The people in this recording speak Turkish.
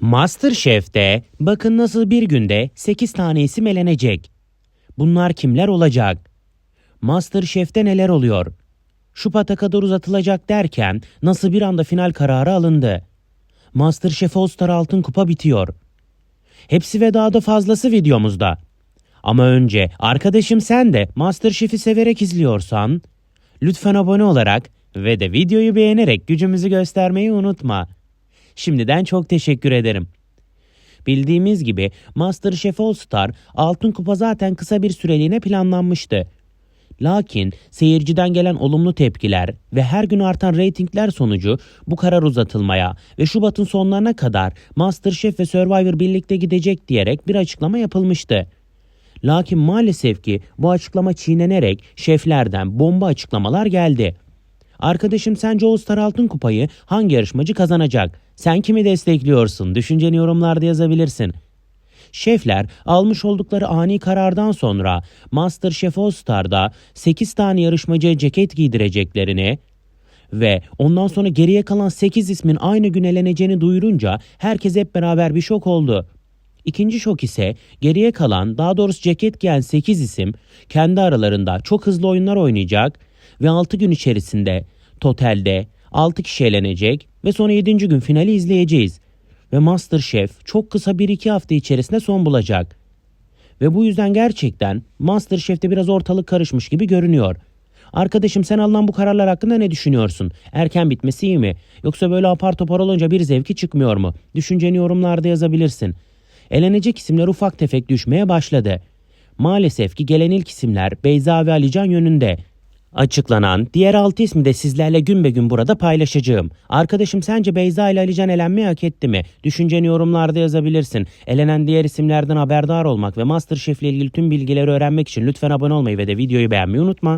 Masterchef'te bakın nasıl bir günde 8 tane isim elenecek. Bunlar kimler olacak? Masterchef'te neler oluyor? Şubat'a kadar uzatılacak derken nasıl bir anda final kararı alındı? Masterchef All Star Altın Kupa bitiyor. Hepsi ve daha da fazlası videomuzda. Ama önce arkadaşım sen de Masterchef'i severek izliyorsan lütfen abone olarak ve de videoyu beğenerek gücümüzü göstermeyi unutma. Şimdiden çok teşekkür ederim. Bildiğimiz gibi MasterChef All Star Altın Kupa zaten kısa bir süreliğine planlanmıştı. Lakin seyirciden gelen olumlu tepkiler ve her gün artan reytingler sonucu bu karar uzatılmaya ve Şubat'ın sonlarına kadar MasterChef ve Survivor birlikte gidecek diyerek bir açıklama yapılmıştı. Lakin maalesef ki bu açıklama çiğnenerek şeflerden bomba açıklamalar geldi. Arkadaşım sence Star Altın Kupayı hangi yarışmacı kazanacak? Sen kimi destekliyorsun? Düşünceni yorumlarda yazabilirsin. Şefler almış oldukları ani karardan sonra MasterChef All Star'da 8 tane yarışmacıya ceket giydireceklerini ve ondan sonra geriye kalan 8 ismin aynı gün eleneceğini duyurunca herkes hep beraber bir şok oldu. İkinci şok ise geriye kalan daha doğrusu ceket giyen 8 isim kendi aralarında çok hızlı oyunlar oynayacak ve 6 gün içerisinde totalde 6 kişi elenecek ve sonra 7. gün finali izleyeceğiz. Ve Masterchef çok kısa 1-2 hafta içerisinde son bulacak. Ve bu yüzden gerçekten Masterchef'te biraz ortalık karışmış gibi görünüyor. Arkadaşım sen alınan bu kararlar hakkında ne düşünüyorsun? Erken bitmesi iyi mi? Yoksa böyle apar topar olunca bir zevki çıkmıyor mu? Düşünceni yorumlarda yazabilirsin. Elenecek isimler ufak tefek düşmeye başladı. Maalesef ki gelen ilk isimler Beyza ve Alican yönünde. Açıklanan diğer 6 ismi de sizlerle gün be gün burada paylaşacağım. Arkadaşım sence Beyza ile Alican elenmeyi hak etti mi? Düşünceni yorumlarda yazabilirsin. Elenen diğer isimlerden haberdar olmak ve Masterchef ile ilgili tüm bilgileri öğrenmek için lütfen abone olmayı ve de videoyu beğenmeyi unutma.